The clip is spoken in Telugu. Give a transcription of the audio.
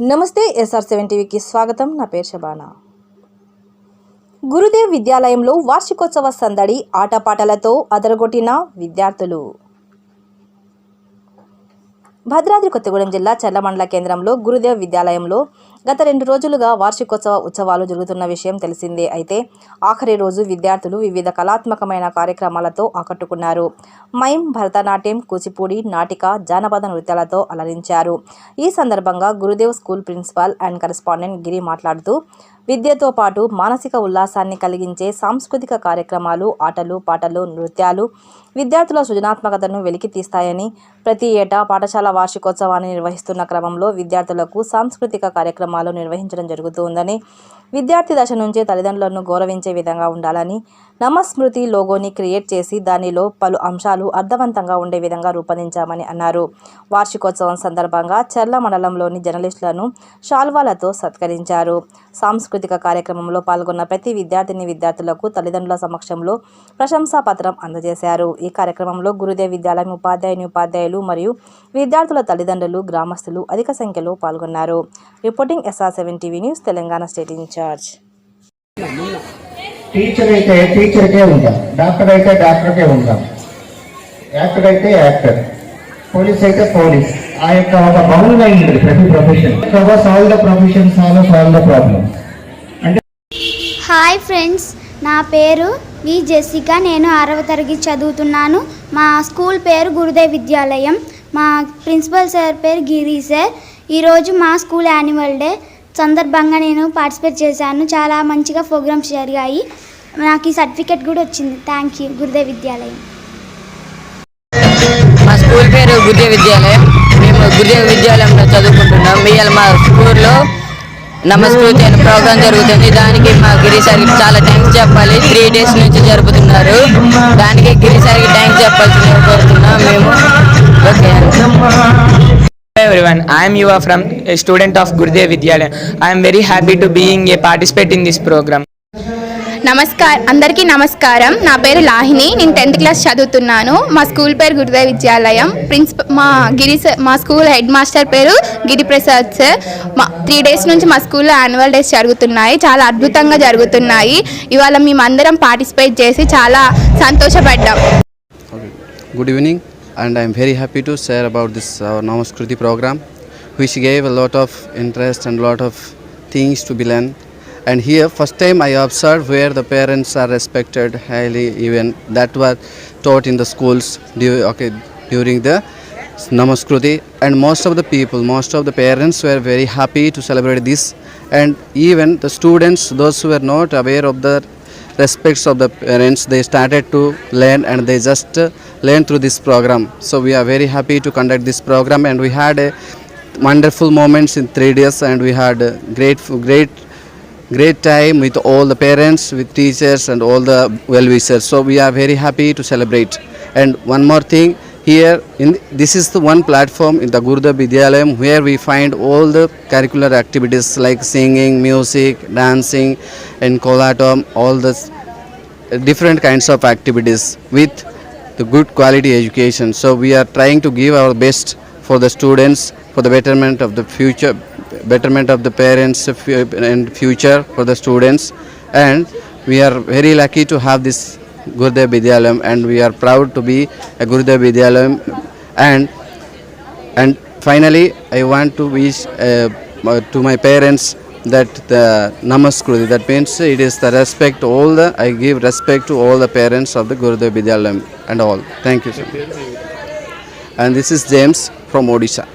నమస్తే ఎస్ఆర్ సెవెన్ టీవీకి స్వాగతం. నా పేరు శబానా. గురుదేవ్ విద్యాలయంలో వార్షికోత్సవ సందడి ఆటపాటలతో అదరగొట్టిన విద్యార్థులు. భద్రాద్రి కొత్తగూడెం జిల్లా చల్లమండల కేంద్రంలో గురుదేవ్ విద్యాలయంలో గత రెండు రోజులుగా వార్షికోత్సవ ఉత్సవాలు జరుగుతున్న విషయం తెలిసిందే. అయితే ఆఖరి రోజు విద్యార్థులు వివిధ కళాత్మకమైన కార్యక్రమాలతో ఆకట్టుకున్నారు. మైమ్ భరతనాట్యం కూచిపూడి నాటిక జానపద నృత్యాలతో అలరించారు. ఈ సందర్భంగా Gurudev school principal and correspondent Giri మాట్లాడుతూ విద్యతో పాటు మానసిక ఉల్లాసాన్ని కలిగించే సాంస్కృతిక కార్యక్రమాలు ఆటలు పాటలు నృత్యాలు విద్యార్థుల సృజనాత్మకతను వెలికి తీస్తాయని ప్రతి ఏటా పాఠశాల వార్షికోత్సవాన్ని నిర్వహిస్తున్న క్రమంలో విద్యార్థులకు సాంస్కృతిక కార్యక్రమాలు నిర్వహించడం జరుగుతుందని విద్యార్థి దశ నుంచే తల్లిదండ్రులను గౌరవించే విధంగా ఉండాలని నమస్మృతి లోగోని క్రియేట్ చేసి దానిలో పలు అంశాలు అర్థవంతంగా ఉండే విధంగా రూపొందించామని అన్నారు. వార్షికోత్సవం సందర్భంగా చర్ల మండలంలోని జర్నలిస్టులను షాల్వాలతో సత్కరించారు. సాంస్కృతిక కార్యక్రమంలో పాల్గొన్న ప్రతి విద్యార్థిని విద్యార్థులకు తల్లిదండ్రుల సమక్షంలో ప్రశంసా పత్రం అందజేశారు. ఈ కార్యక్రమంలో గురుదేవ్ విద్యాలయం ఉపాధ్యాయుని ఉపాధ్యాయులు మరియు విద్యార్థుల తల్లిదండ్రులు గ్రామస్తులు అధిక సంఖ్యలో పాల్గొన్నారు. Reporting SR seven TV news Telangana state incharge teacher అయితే టీచర్కే ఉంటాం డాక్టర్ అయితే డాక్టర్కే ఉంటాం యాక్టర్ అయితే యాక్టర్ పోలీస్ అయితే పోలీస్ ఆ యొక్క ఒక బౌండ్ అయి ఉంటుంది ప్రతి profession solve the profession solve solve the problem అంటే హాయ్ ఫ్రెండ్స్ నా పేరు వి జెసిక నేను ఆరవ తరగతి చదువుతున్నాను. మా స్కూల్ పేరు గురుదేవ్ విద్యాలయం. మా ప్రిన్సిపల్ సార్ పేరు గిరి సార్. ఈరోజు మా స్కూల్ యాన్యువల్ డే. సందర్భంగా నేను పార్టిసిపేట్ చేశాను. చాలా మంచిగా ప్రోగ్రామ్స్ జరిగాయి. నాకు ఈ సర్టిఫికెట్ కూడా వచ్చింది. థ్యాంక్ యూ గురుదేవ్ విద్యాలయం. మా స్కూల్ పేరు గురుదేవ విద్యాలయం. మేము గురుదేవ విద్యాలయంలో చదువుకుంటున్నాం. ఇవాళ మా స్కూల్లో నమస్కృతి అనే ప్రోగ్రాం జరుగుతుంది. దానికి మా గిరిసారికి చాలా థ్యాంక్స్ చెప్పాలి. త్రీ డేస్ నుంచి జరుపుతున్నారు. దానికి గిరిసారికి థ్యాంక్స్ చెప్పాల్సి కోరుతున్నాం మేము. Am Yuva from a student of Gurudev Vidyalaya. I am very happy to being a participant in this program. నమస్కారం అందరికీ నమస్కారం. నా పేరు లాహిని. నేను టెన్త్ క్లాస్ చదువుతున్నాను. మా స్కూల్ పేరు గురుదేవ్ విద్యాలయం. ప్రిన్సిపల్ మా గిరి సార్ మా స్కూల్ హెడ్ మాస్టర్ పేరు గిరి ప్రసాద్ సార్. మా త్రీ డేస్ నుంచి మా స్కూల్లో యాన్యువల్ డేస్ జరుగుతున్నాయి. చాలా అద్భుతంగా జరుగుతున్నాయి. ఇవాళ మేమందరం పార్టిసిపేట్ చేసి చాలా సంతోషపడ్డాం. Evening, and I'm very happy to share about this uh, Namaskruti program, which gave a lot of interest and a lot of things to be learned. And here, first time I observed where the parents are respected highly, even that was taught in the schools okay, during the Namaskruti. And most of the people, most of the parents were very happy to celebrate this. And even the students, those who were not aware of the respects of the parents they started to learn and they just learn through this program so we are very happy to conduct this program and we had a wonderful moments in three days and we had a great great great time with all the parents with teachers and all the well wishers so we are very happy to celebrate and one more thing here in this is the one platform in the Gurudev Vidyalayam where we find all the curricular activities like singing, music, dancing, and collatum, all the different kinds of activities with the good quality education. So we are trying to give our best for the students for the betterment of the future, betterment of the parents and future for the students. And we are very lucky to have this Gurudev Vidyalayam and we are proud to be a Gurudev Vidyalayam and and finally I want to wish uh, to my parents that the namaskruti that means it is the respect all the I give respect to all the parents of the Gurudev Vidyalayam and all. Thank you sir and this is James from Odisha